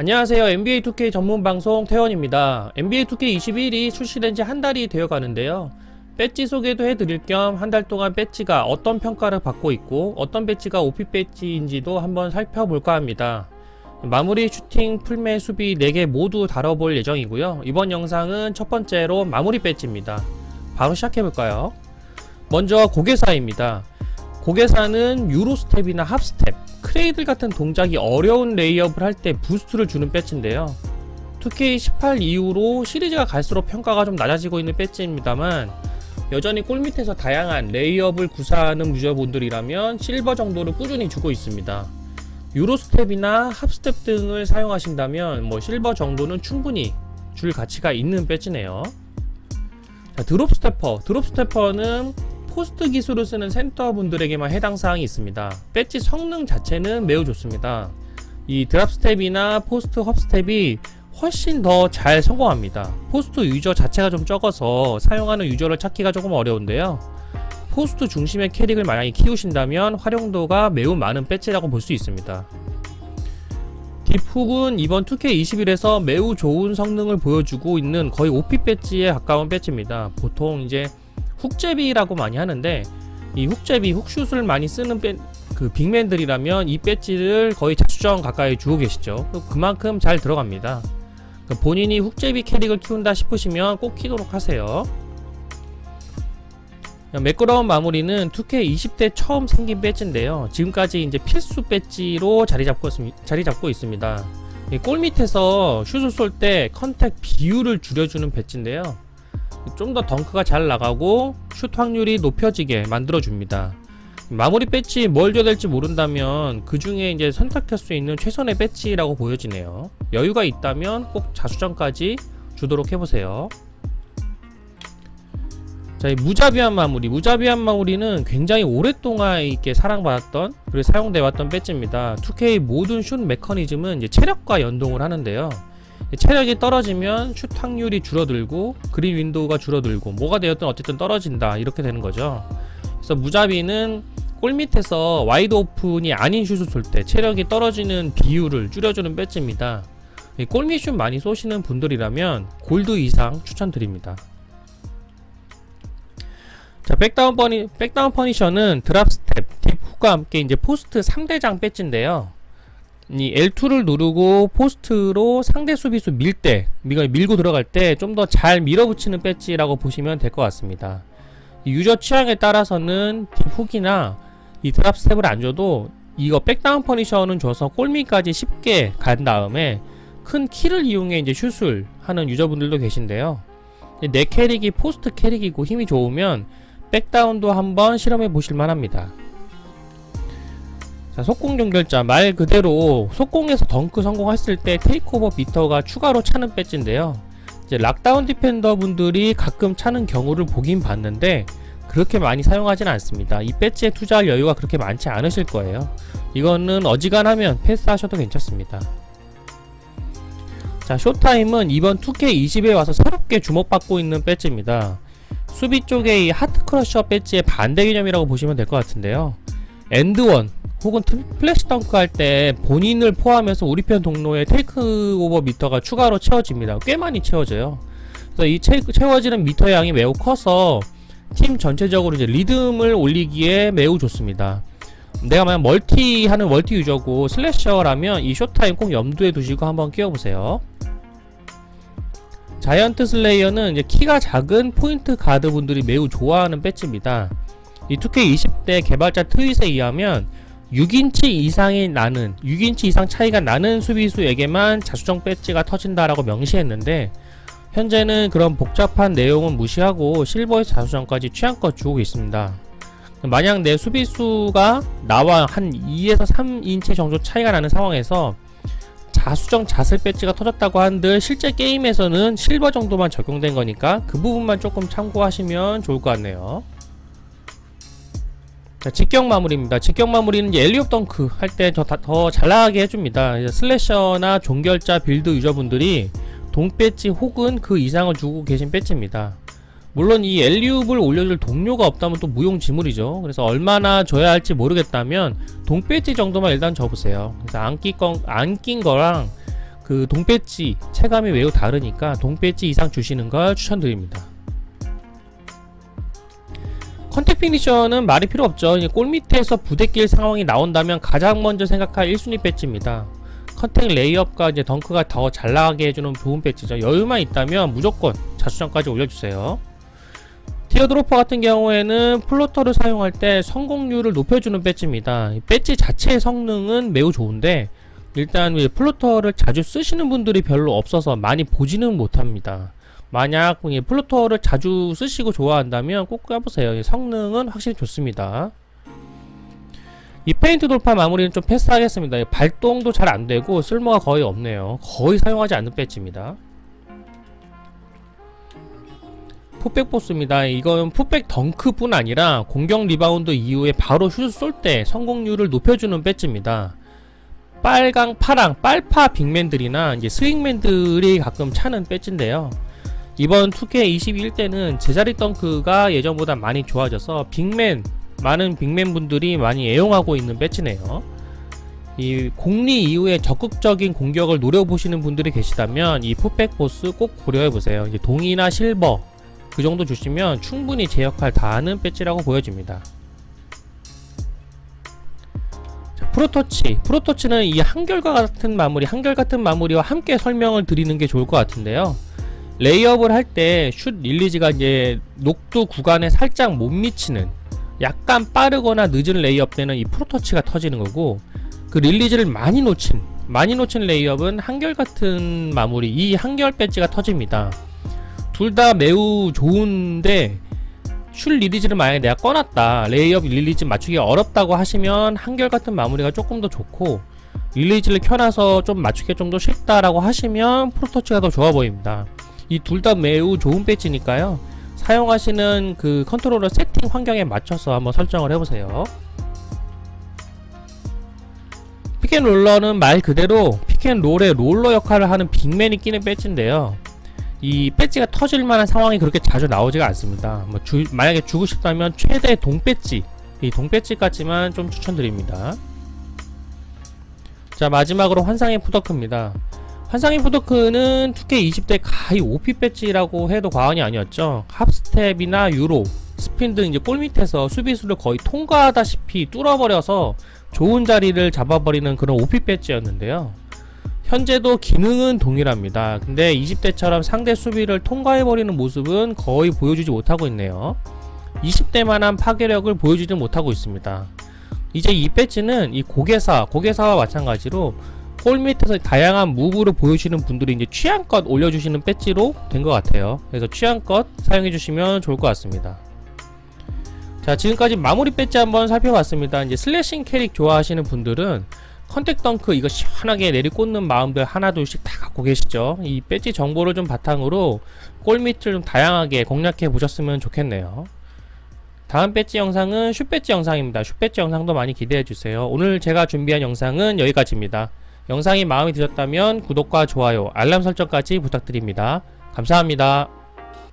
안녕하세요. NBA 2K 전문 방송 태원입니다. NBA 2K 21이 출시된 지 한 달이 되어 가는데요. 배지 소개도 해드릴 겸 한 달 동안 배지가 어떤 평가를 받고 있고 어떤 배지가 OP 배지인지도 한번 살펴볼까 합니다. 마무리 슈팅, 풀매, 수비 4개 모두 다뤄볼 예정이고요. 이번 영상은 첫 번째로 마무리 배지입니다. 바로 시작해볼까요? 먼저 고개사입니다. 고개사는 유로 스텝이나 합 스텝, 크레이들 같은 동작이 어려운 레이업을 할 때 부스트를 주는 배지인데요. 2K18 이후로 시리즈가 갈수록 평가가 좀 낮아지고 있는 배지입니다만 여전히 골 밑에서 다양한 레이업을 구사하는 유저분들이라면 실버 정도를 꾸준히 주고 있습니다. 유로 스텝이나 합 스텝 등을 사용하신다면 뭐 실버 정도는 충분히 줄 가치가 있는 배지네요. 자, 드롭 스태퍼. 드롭 스태퍼는 포스트 기술을 쓰는 센터분들에게만 해당 사항이 있습니다. 배지 성능 자체는 매우 좋습니다. 이 드랍 스텝이나 포스트 헙 스텝이 훨씬 더 잘 성공합니다. 포스트 유저 자체가 좀 적어서 사용하는 유저를 찾기가 조금 어려운데요. 포스트 중심의 캐릭을 만약에 키우신다면 활용도가 매우 많은 배지라고 볼 수 있습니다. 딥훅은 이번 2K21에서 매우 좋은 성능을 보여주고 있는 거의 OP 배지에 가까운 배지입니다. 보통 이제 훅제비라고 많이 하는데 이 훅제비, 훅슛을 많이 쓰는 배, 그 빅맨들이라면 이 배지를 거의 자수정 가까이 주고 계시죠. 그만큼 잘 들어갑니다. 그 본인이 훅제비 캐릭을 키운다 싶으시면 꼭 키도록 하세요. 매끄러운 마무리는 2K 20대 처음 생긴 배지인데요. 지금까지 이제 필수 배지로 자리 잡고, 자리 잡고 있습니다. 이골 밑에서 슛을 쏠 때 컨택 비율을 줄여주는 배지인데요. 좀 더 덩크가 잘 나가고 슛 확률이 높여지게 만들어줍니다. 마무리 배지 뭘 줘야 될지 모른다면 그 중에 이제 선택할 수 있는 최선의 배지라고 보여지네요. 여유가 있다면 꼭 자수정까지 주도록 해보세요. 자, 이 무자비한 마무리. 무자비한 마무리는 굉장히 오랫동안 이렇게 사랑받았던 그리고 사용돼 왔던 배지입니다. 2K 모든 슛 메커니즘은 이제 체력과 연동을 하는데요. 체력이 떨어지면 슛 확률이 줄어들고 그린 윈도우가 줄어들고 뭐가 되었든 어쨌든 떨어진다 이렇게 되는 거죠. 그래서 무자비는 골 밑에서 와이드 오픈이 아닌 슛을 쏠 때 체력이 떨어지는 비율을 줄여주는 배지입니다. 이 골밑 슛 많이 쏘시는 분들이라면 골드 이상 추천드립니다. 자, 백다운 퍼니, 백다운 퍼니셔는 드랍 스텝, 딥 훅과 함께 이제 포스트 3대장 배지인데요. 이 L2를 누르고 포스트로 상대 수비수 밀 때, 밀- 밀고 들어갈 때 좀 더 잘 밀어붙이는 배지라고 보시면 될 것 같습니다. 이 유저 취향에 따라서는 딥 훅이나 이 드랍 스텝을 안 줘도 이거 백다운 퍼니셔는 줘서 골밑까지 쉽게 간 다음에 큰 키를 이용해 이제 슛을 하는 유저분들도 계신데요. 내 캐릭이 포스트 캐릭이고 힘이 좋으면 백다운도 한번 실험해 보실 만합니다. 자, 속공 연결자 말 그대로 속공에서 덩크 성공했을 때 테이크오버 미터가 추가로 차는 배지인데요. 이제 락다운 디펜더 분들이 가끔 차는 경우를 보긴 봤는데 그렇게 많이 사용하지는 않습니다. 이 배지에 투자할 여유가 그렇게 많지 않으실 거예요. 이거는 어지간하면 패스하셔도 괜찮습니다. 자, 쇼타임은 이번 2K20에 와서 새롭게 주목받고 있는 배지입니다. 수비 쪽의 이 하트 크러셔 배지의 반대 개념이라고 보시면 될 것 같은데요. 엔드원 혹은 트- 플래시 덩크 할 때 본인을 포함해서 우리 편 동로에 테이크 오버 미터가 추가로 채워집니다. 꽤 많이 채워져요. 그래서 이 채, 채워지는 미터 양이 매우 커서 팀 전체적으로 이제 리듬을 올리기에 매우 좋습니다. 내가 만약 멀티 하는 멀티 유저고 슬래셔라면 이 쇼타임 꼭 염두에 두시고 한번 끼워보세요. 자이언트 슬레이어는 이제 키가 작은 포인트 가드 분들이 매우 좋아하는 배지입니다. 이 2K 20대 개발자 트윗에 의하면 6인치 이상이 나는 6인치 이상 차이가 나는 수비수에게만 자수정 배지가 터진다라고 명시했는데 현재는 그런 복잡한 내용은 무시하고 실버에서 자수정까지 취향껏 주고 있습니다. 만약 내 수비수가 나와 한 2에서 3인치 정도 차이가 나는 상황에서 자수정 자슬 배지가 터졌다고 한들 실제 게임에서는 실버 정도만 적용된 거니까 그 부분만 조금 참고하시면 좋을 것 같네요. 자, 직격 마무리입니다. 직격 마무리는 엘리옵 덩크 할 때 더 잘 나가게 해줍니다. 슬래셔나 종결자 빌드 유저분들이 동배지 혹은 그 이상을 주고 계신 배지입니다. 물론 이 엘리웁을 올려줄 동료가 없다면 또 무용지물이죠. 그래서 얼마나 줘야 할지 모르겠다면 동배지 정도만 일단 줘보세요. 그래서 안낀 거랑 그 동배지 체감이 매우 다르니까 동배지 이상 주시는 걸 추천드립니다. 컨택 피니셔는 말이 필요 없죠. 골 밑에서 부대낄 상황이 나온다면 가장 먼저 생각할 1순위 배지입니다. 컨택 레이업과 이제 덩크가 더 잘 나가게 해주는 좋은 배지죠. 여유만 있다면 무조건 자수정까지 올려주세요. 티어드로퍼 같은 경우에는 플로터를 사용할 때 성공률을 높여주는 배지입니다. 이 배지 자체의 성능은 매우 좋은데 일단 이 플로터를 자주 쓰시는 분들이 별로 없어서 많이 보지는 못합니다. 만약 이 플로터를 자주 쓰시고 좋아한다면 꼭 까보세요. 이 성능은 확실히 좋습니다. 이 페인트 돌파 마무리는 좀 패스하겠습니다. 이 발동도 잘 안되고 쓸모가 거의 없네요. 거의 사용하지 않는 배지입니다. 풋백 보스입니다. 이건 풋백 덩크뿐 아니라 공격 리바운드 이후에 바로 슛쏠때 성공률을 높여주는 배지입니다. 빨강, 파랑, 빨파 빅맨들이나 이제 스윙맨들이 가끔 차는 배지인데요. 이번 2K21 때는 제자리 덩크가 예전보다 많이 좋아져서 빅맨, 많은 빅맨 분들이 많이 애용하고 있는 배지네요. 이 공리 이후에 적극적인 공격을 노려보시는 분들이 계시다면 이 풋백 보스 꼭 고려해보세요. 이제 동이나 실버, 그 정도 주시면 충분히 제 역할 다 하는 배지라고 보여집니다. 자, 프로토치. 프로토치는 이 한결과 같은 마무리, 한결 같은 마무리와 함께 설명을 드리는 게 좋을 것 같은데요. 레이업을 할 때 슛 릴리즈가 이제 녹두 구간에 살짝 못 미치는 약간 빠르거나 늦은 레이업 때는 이 프로토치가 터지는 거고 그 릴리즈를 많이 놓친 많이 놓친 레이업은 한결같은 마무리 이 한결 배지가 터집니다. 둘 다 매우 좋은데 슛 릴리즈를 만약에 내가 꺼놨다 레이업 릴리즈 맞추기 어렵다고 하시면 한결같은 마무리가 조금 더 좋고 릴리즈를 켜놔서 좀 맞추기 좀 더 쉽다라고 하시면 프로토치가 더 좋아 보입니다. 이 둘 다 매우 좋은 배지니까요. 사용하시는 그 컨트롤러 세팅 환경에 맞춰서 한번 설정을 해보세요. 피켄롤러는 말 그대로 피켄롤의 롤러 역할을 하는 빅맨이 끼는 배지인데요. 이 배지가 터질 만한 상황이 그렇게 자주 나오지가 않습니다. 뭐 주, 만약에 주고 싶다면 최대 동배지, 이 동배지까지만 좀 추천드립니다. 자 마지막으로 환상의 푸더크입니다. 환상의 푸더크는 2K 20대 가히 OP 배지라고 해도 과언이 아니었죠. 합스텝이나 유로, 스핀 등 이제 골 밑에서 수비수를 거의 통과하다시피 뚫어버려서 좋은 자리를 잡아버리는 그런 OP 배지였는데요. 현재도 기능은 동일합니다. 근데 20대처럼 상대 수비를 통과해버리는 모습은 거의 보여주지 못하고 있네요. 20대만한 파괴력을 보여주지 못하고 있습니다. 이제 이 배지는 이 고개사, 고개사와 마찬가지로 골 밑에서 다양한 무브를 보여주시는 분들이 이제 취향껏 올려주시는 배지로 된 것 같아요. 그래서 취향껏 사용해 주시면 좋을 것 같습니다. 자, 지금까지 마무리 배지 한번 살펴봤습니다. 이제 슬래싱 캐릭 좋아하시는 분들은 컨택 덩크 이거 시원하게 내리꽂는 마음들 하나둘씩 다 갖고 계시죠. 이 배지 정보를 좀 바탕으로 골밑을 좀 다양하게 공략해 보셨으면 좋겠네요. 다음 배지 영상은 슛 배지 영상입니다. 슛 배지 영상도 많이 기대해 주세요. 오늘 제가 준비한 영상은 여기까지입니다. 영상이 마음에 드셨다면 구독과 좋아요, 알람 설정까지 부탁드립니다. 감사합니다.